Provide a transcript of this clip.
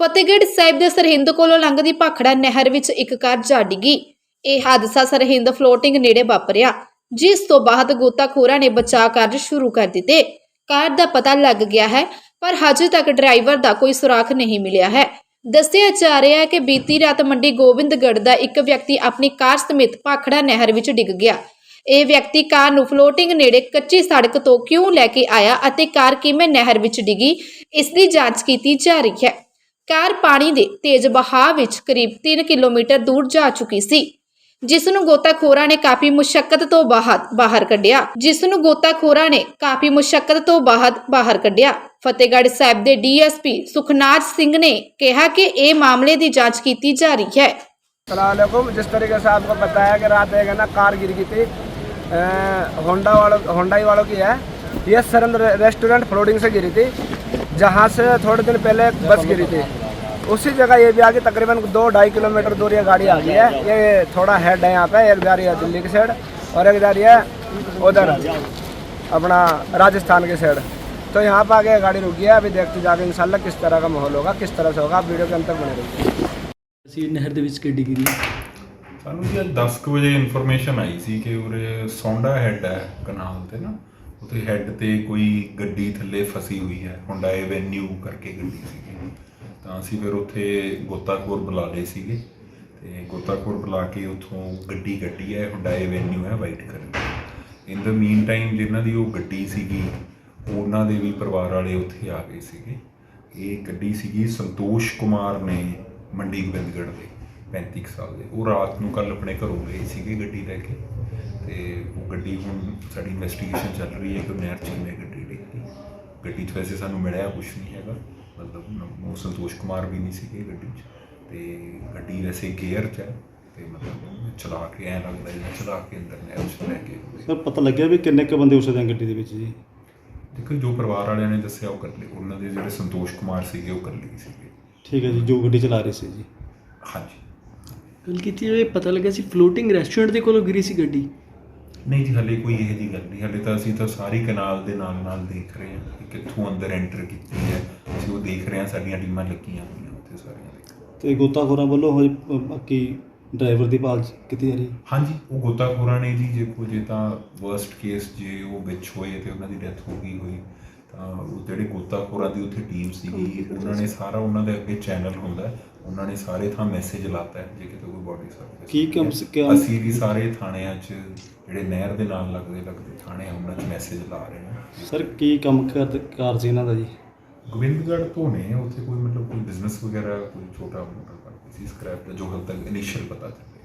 ਫਤਿਹਗੜ੍ਹ ਸਾਹਿਬ ਦੇ ਸਰਹਿੰਦ ਕੋਲੋਂ ਲੰਘਦੀ ਭਾਖੜਾ ਨਹਿਰ ਵਿੱਚ ਇੱਕ ਕਾਰ ਜਾ ਡਿੱਗੀ। ਇਹ ਹਾਦਸਾ ਸਰਹਿੰਦ ਫਲੋਟਿੰਗ ਨੇੜੇ ਵਾਪਰਿਆ, ਜਿਸ ਤੋਂ ਬਾਅਦ ਗੋਤਾਖੋਰਾਂ ਨੇ ਬਚਾਅ ਕਾਰਜ ਸ਼ੁਰੂ ਕਰ ਦਿੱਤੇ। ਕਾਰ ਦਾ ਪਤਾ ਲੱਗ ਗਿਆ ਹੈ, ਪਰ ਹਜੇ ਤੱਕ ਡਰਾਈਵਰ ਦਾ ਕੋਈ ਸੁਰਾਖ ਨਹੀਂ ਮਿਲਿਆ ਹੈ। ਦੱਸਿਆ ਜਾ ਰਿਹਾ ਹੈ ਕਿ ਬੀਤੀ ਰਾਤ ਮੰਡੀ ਗੋਬਿੰਦਗੜ੍ਹ ਦਾ ਇੱਕ ਵਿਅਕਤੀ ਆਪਣੀ ਕਾਰ ਸਮੇਤ ਭਾਖੜਾ ਨਹਿਰ ਵਿੱਚ ਡਿੱਗ ਗਿਆ। ਇਹ ਵਿਅਕਤੀ ਕਾਰ ਨੂੰ ਫਲੋਟਿੰਗ ਨੇੜੇ ਕੱਚੀ ਸੜਕ ਤੋਂ ਕਿਉਂ ਲੈ ਕੇ ਆਇਆ ਅਤੇ ਕਾਰ ਕਿਵੇਂ ਨਹਿਰ ਵਿੱਚ ਡਿੱਗੀ, ਇਸ ਦੀ ਜਾਂਚ ਕੀਤੀ ਜਾ ਰਹੀ ਹੈ। ਕਾਰ ਪਾਣੀ ਦੇ ਤੇਜ਼ ਵਹਾਅ ਵਿੱਚ ਕਰੀਬ 3 ਕਿਲੋਮੀਟਰ ਦੂਰ ਜਾ ਚੁੱਕੀ ਸੀ ਜਿਸ ਨੂੰ ਗੋਤਾਖੋਰਾਂ ਨੇ ਕਾਫੀ ਮੁਸ਼ਕਲ ਤੋਂ ਬਾਹਰ ਬਾਹਰ ਕੱਢਿਆ ਜਿਸ ਨੂੰ ਗੋਤਾਖੋਰਾਂ ਨੇ ਕਾਫੀ ਮੁਸ਼ਕਲ ਤੋਂ ਬਾਅਦ ਬਾਹਰ ਕੱਢਿਆ ਫਤਿਹਗੜ੍ਹ ਸਾਹਿਬ ਦੇ ਡੀਐਸਪੀ ਸੁਖਨਾਜ ਸਿੰਘ ਨੇ ਕਿਹਾ ਕਿ ਇਹ ਮਾਮਲੇ ਦੀ ਜਾਂਚ ਕੀਤੀ ਜਾ ਰਹੀ ਹੈ सलामकुम जिस तरीके से आपको बताया कि रात एक है ना कार गिर गई थी अ, होंडा वालों होंडाई वालों की है ये सरंद रे- रेस्टोरेंट फ्लोटिंग से गिरी थी जहाँ से थोड़े दिन पहले एक बस गिरी थी उसी जगह ये भी आगे तकरीबन दो ढाई किलोमीटर दूर ये गाड़ी आ गई है ये थोड़ा हेड है यहाँ पे एक जा रही है दिल्ली की साइड और एक जा रही है उधर अपना राजस्थान की साइड तो यहाँ पर आगे गाड़ी रुकी है अभी देखते जाके इंशाल्लाह किस तरह का माहौल होगा किस तरह से होगा आप वीडियो के अंतर बने रहिए ਅਸੀਂ ਨਹਿਰ ਦੇ ਵਿੱਚ ਕਿੱਡੀ ਗਿਰੀ ਸਾਨੂੰ ਜੀ ਅੱਜ 10 ਕੁ ਵਜੇ ਇਨਫੋਰਮੇਸ਼ਨ ਆਈ ਸੀ ਕਿ ਉਰੇ ਸੌਂਡਾ ਹੈਡ ਹੈ ਕਨਾਲ ਤੇ ਨਾ ਉੱਥੇ ਹੈਡ ਤੇ ਕੋਈ ਗੱਡੀ ਥੱਲੇ ਫਸੀ ਹੋਈ ਹੈ ਹੁੰਡਾ ਐਵੇਨਿਊ ਕਰਕੇ ਗੱਡੀ ਸੀਗੀ ਤਾਂ ਅਸੀਂ ਫਿਰ ਉੱਥੇ ਗੋਤਾਖੋਰ ਬੁਲਾ ਲਏ ਸੀਗੇ ਤੇ ਗੋਤਾਖੋਰ ਬੁਲਾ ਕੇ ਉੱਥੋਂ ਗੱਡੀ ਗੱਡੀ ਹੈ ਹੁੰਡਾ ਵੈਨਿਊ ਹੈ white colour in the meantime ਜਿਨ੍ਹਾਂ ਦੀ ਉਹ ਗੱਡੀ ਸੀਗੀ, ਉਹਨਾਂ ਦੇ ਵੀ ਪਰਿਵਾਰ ਵਾਲੇ ਉੱਥੇ ਆ ਗਏ ਸੀਗੇ। ਇਹ ਗੱਡੀ ਸੀਗੀ ਸੰਤੋਸ਼ ਕੁਮਾਰ ਨੇ ਮੰਡੀ ਗੋਬਿੰਦਗੜ੍ਹ ਦੇ 35 ਕੁ ਸਾਲ ਦੇ। ਉਹ ਰਾਤ ਨੂੰ ਕੱਲ ਆਪਣੇ ਘਰੋਂ ਗਏ ਸੀਗੇ ਗੱਡੀ ਲੈ ਕੇ ਤੇ ਉਹ ਗੱਡੀ ਹੁਣ ਸਾਡੀ ਇਨਵੈਸਟੀਗੇਸ਼ਨ ਚੱਲ ਰਹੀ ਹੈ ਕਿ ਉਹ ਨਹਿਰ 'ਚ ਕਿਵੇਂ ਗੱਡੀ ਡਿੱਗੀ ਗੱਡੀ 'ਚ ਵੈਸੇ ਸਾਨੂੰ ਮਿਲਿਆ ਕੁਝ ਨਹੀਂ ਹੈਗਾ। ਮਤਲਬ ਨ- ਉਹ ਸੰਤੋਸ਼ ਕੁਮਾਰ ਵੀ ਨਹੀਂ ਸੀਗੇ ਗੱਡੀ 'ਚ। ਤੇ ਗੱਡੀ ਵੈਸੇ ਗੇਅਰ 'ਚ ਹੈ ਤੇ ਮਤਲਬ ਚਲਾ ਕੇ ਐਂ ਲੱਗਦਾ ਜਿਵੇਂ ਚਲਾ ਕੇ ਅੰਦਰ ਨਹਿਰ 'ਚ ਲੈ ਕੇ। ਸਰ ਪਤਾ ਲੱਗਿਆ ਵੀ ਕਿੰਨੇ ਕੁ ਬੰਦੇ ਉਸ ਦਿਨ ਗੱਡੀ ਦੇ ਵਿੱਚ ਜੀ? ਦੇਖੋ ਜੋ ਪਰਿਵਾਰ ਵਾਲਿਆਂ ਨੇ ਦੱਸਿਆ ਉਹ ਕਰ ਉਹਨਾਂ ਦੇ ਜਿਹੜੇ ਸੰਤੋਸ਼ ਕੁਮਾਰ ਸੀਗੇ ਉਹ ਕਰ ਲਈ ਸੀਗੇ। ਠੀਕ ਹੈ ਜੀ ਜੋ ਗੱਡੀ ਚਲਾ ਰਹੇ ਸੀ ਜੀ। ਹਾਂਜੀ। ਗੱਲ ਕੀਤੀ ਜਾਵੇ ਪਤਾ ਲੱਗਾ ਸੀ ਫਲੋਟਿੰਗ ਰੈਸਟੋਰੈਂਟ ਦੇ ਕੋਲੋਂ ਗਿਰੀ ਸੀ ਗੱਡੀ। ਨਹੀਂ ਜੀ ਹਲੇ ਕੋਈ ਇਹੋ ਜਿਹੀ ਗੱਲ ਨਹੀਂ ਹਲੇ ਤਾਂ ਅਸੀਂ ਤਾਂ ਸਾਰੀ ਕਨਾਲ ਦੇ ਨਾਲ ਨਾਲ ਦੇਖ ਰਹੇ ਹਾਂ ਕਿ ਕਿੱਥੋਂ ਅੰਦਰ ਐਂਟਰ ਕੀਤੀ ਹੈ। ਅਸੀਂ ਉਹ ਦੇਖ ਰਹੇ ਹਾਂ ਸਾਡੀਆਂ ਟੀਮਾਂ ਲੱਗੀਆਂ ਹੋਈਆਂ ਉੱਥੇ ਸਾਰੀਆਂ ਦੇ। ਤੇ ਗੋਤਾਖੋਰਾਂ ਵੱਲੋਂ ਹੋਈ ਬਾਕੀ ਡਰਾਈਵਰ ਦੀ ਭਾਲ ਕੀਤੀ ਜਾ ਰਹੀ ਹੈ? ਹਾਂਜੀ ਉਹ ਗੋਤਾਖੋਰਾਂ ਨੇ ਜੀ ਜੇ ਕੋਈ ਜੇ ਤਾਂ ਵਰਸਟ ਕੇਸ ਜੇ ਉਹ ਵਿੱਚ ਹੋਏ ਤੇ ਉਹਨਾਂ ਦੀ ਡੈਥ ਹੋ ਗਈ ਹੋਈ। ਤਾਂ ਉਹ ਜਿਹੜੇ ਗੋਤਾਖੋਰਾਂ ਦੀ ਉੱਥੇ ਟੀਮ ਸੀਗੀ ਉਹਨਾਂ ਨੇ ਸਾਰਾ ਉਹਨਾਂ ਦੇ ਅੱਗੇ ਚੈਨਲ ਹੁੰਦਾ ਉਹਨਾਂ ਨੇ ਸਾਰੇ ਥਾਂ ਮੈਸੇਜ ਲਾਤਾ ਜੇ ਕਿਤੇ ਕੋਈ ਬੋਡੀ ਸਰਵਿਸ ਕੀ ਕੰਮ ਸ- ਕਿਆ- ਅਸੀਂ ਵੀ ਸਾਰੇ ਥਾਣਿਆਂ 'ਚ ਜਿਹੜੇ ਨਹਿਰ ਦੇ ਨਾਲ ਲੱਗਦੇ ਲੱਗਦੇ ਥਾਣੇ ਆ ਉਹਨਾਂ 'ਚ ਮੈਸੇਜ ਲਾ ਰਹੇ ਹਾਂ। ਸਰ ਕੀ ਕੰਮ ਕਰ ਸੀ ਇਹਨਾਂ ਦਾ ਜੀ? ਗੋਬਿੰਦਗੜ੍ਹ ਤੋਂ ਨੇ ਉੱਥੇ ਕੋਈ ਮਤਲਬ ਕੋਈ ਬਿਜ਼ਨਸ ਵਗੈਰਾ ਕੋਈ ਛੋਟਾ ਮੋਟਾ ਕਰਦੇ ਸੀ ਸਕ੍ਰੈਪ ਦਾ ਜੋ ਹਾਲ ਤੱਕ ਇਨੀਸ਼ੀਅਲ ਪਤਾ ਚੱਲਿਆ।